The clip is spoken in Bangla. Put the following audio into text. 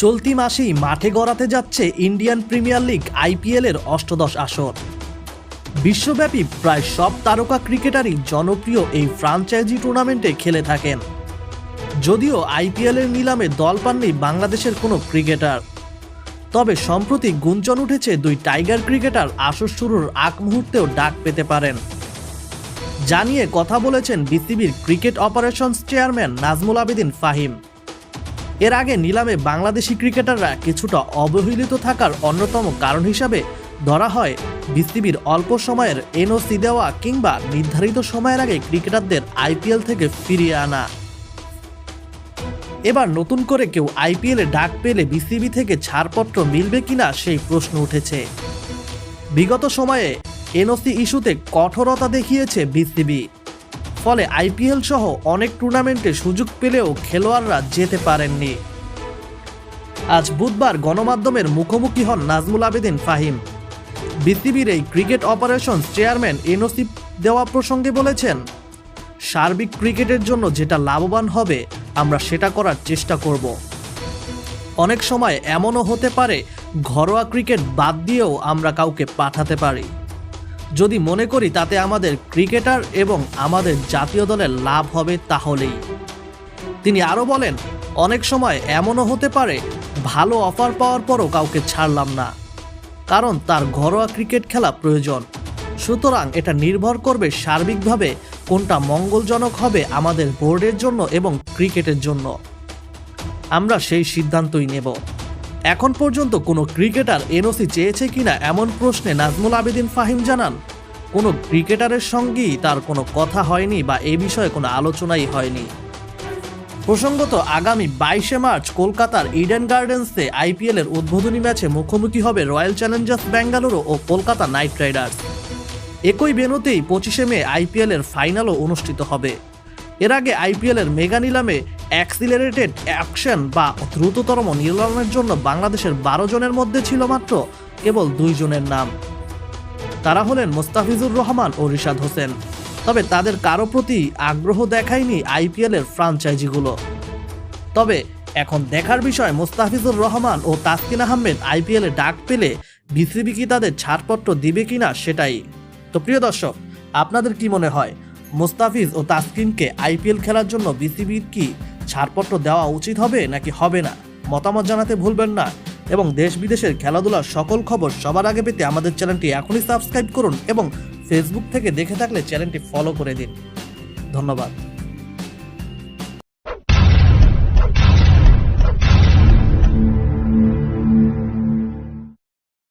চলতি মাসেই মাঠে গড়াতে যাচ্ছে ইন্ডিয়ান প্রিমিয়ার লিগ আইপিএল এর অষ্টদশ আসর। বিশ্বব্যাপী প্রায় সব তারকা ক্রিকেটারই জনপ্রিয় এই ফ্রাঞ্চাইজি টুর্নামেন্টে খেলে থাকেন। যদিও আইপিএল এর নিলামে দল পাননি বাংলাদেশের কোনো ক্রিকেটার। তবে সম্প্রতি গুঞ্জন উঠেছে দুই টাইগার ক্রিকেটার আসর শুরুর আগ মুহূর্তেও ডাক পেতে পারেন। জানিয়ে কথা বলেছেন বিসিবির cricket operations chairman Nazmul Abedin Fahim. এর আগে নিলামে বাংলাদেশি ক্রিকেটাররা কিছুটা অবহেলিত থাকার অন্যতম কারণ হিসাবে ধরা হয় বিসিবির অল্প সময়ের এনওসি দেওয়া কিংবা নির্ধারিত সময়ের আগে ক্রিকেটারদের আইপিএল থেকে ফিরিয়ে আনা। এবার নতুন করে কেউ আইপিএলে ডাক পেলে বিসিবি থেকে ছাড়পত্র মিলবে কিনা সেই প্রশ্ন উঠেছে। বিগত সময়ে এনওসি ইস্যুতে কঠোরতা দেখিয়েছে বিসিবি। ফলে আইপিএল সহ অনেক টুর্নামেন্টে সুযোগ পেলেও খেলোয়াড়রা যেতে পারেননি। আজ বুধবার গণমাধ্যমের মুখোমুখি হন নাজমুল আবেদিন ফাহিম। বিসিবির এই ক্রিকেট অপারেশনস চেয়ারম্যান এনওসি দেওয়া প্রসঙ্গে বলেছেন, সার্বিক ক্রিকেটের জন্য যেটা লাভবান হবে, আমরা সেটা করার চেষ্টা করব। অনেক সময় এমনও হতে পারে, ঘরোয়া ক্রিকেট বাদ দিয়েও আমরা কাউকে পাঠাতে পারি। যদি মনে করি তাতে আমাদের ক্রিকেটার এবং আমাদের জাতীয় দলের লাভ হবে তাহলেই। তিনি আরও বলেন, অনেক সময় এমনও হতে পারে, ভালো অফার পাওয়ার পরও কাউকে ছাড়লাম না। কারণ তার ঘরোয়া ক্রিকেট খেলা প্রয়োজন। সুতরাং এটা নির্ভর করবে সার্বিকভাবে কোনটা মঙ্গলজনক হবে আমাদের বোর্ডের জন্য এবং ক্রিকেটের জন্য। আমরা সেই সিদ্ধান্তই নেব। এখন পর্যন্ত কোনো ক্রিকেটার এনওসি চেয়েছে কিনা এমন প্রশ্নে নাজমুল আবেদিন ফাহিম জানান, কোনো ক্রিকেটারের সঙ্গেই তার কোনো কথা হয়নি বা এ বিষয়ে কোনো আলোচনাই হয়নি। প্রসঙ্গত, আগামী বাইশে মার্চ কলকাতার ইডেন গার্ডেন্সে আইপিএলের উদ্বোধনী ম্যাচে মুখোমুখি হবে রয়্যাল চ্যালেঞ্জার্স বেঙ্গালুরু ও কলকাতা নাইট রাইডার্স। একই বেনুতেই পঁচিশে মে আইপিএলের ফাইনালও অনুষ্ঠিত হবে। এর আগে আইপিএলের মেগা নিলামে অ্যাক্সিলারেটেড অ্যাকশন বা দ্রুততরম নিলামের জন্য বাংলাদেশের বারো জনের মধ্যে ছিল মাত্র, কেবল দুইজনের নাম। তারা হলেন মোস্তাফিজুর রহমান ও রিশাদ হোসেন। তবে তাদের কারও প্রতি আগ্রহ দেখায়নি আইপিএলের ফ্রাঞ্চাইজিগুলো। তবে এখন দেখার বিষয় মোস্তাফিজুর রহমান ও তাসকিন আহমেদ আইপিএলে ডাক পেলে বিসিবি কি তাদের ছাড়পত্র দিবে কিনা সেটাই। তো প্রিয় দর্শক, আপনাদের কি মনে হয়, মোস্তাফিজ ও তাসকিনকে আইপিএল খেলার জন্য বিসিবির কি ছাড়পত্র দেওয়া উচিত হবে নাকি হবে না? মতামত জানাতে ভুলবেন না। এবং দেশ বিদেশের খেলাধুলার সকল খবর সবার আগে পেতে আমাদের চ্যানেলটি এখনই সাবস্ক্রাইব করুন এবং ফেসবুক থেকে দেখে থাকলে চ্যানেলটি ফলো করে দিন। ধন্যবাদ।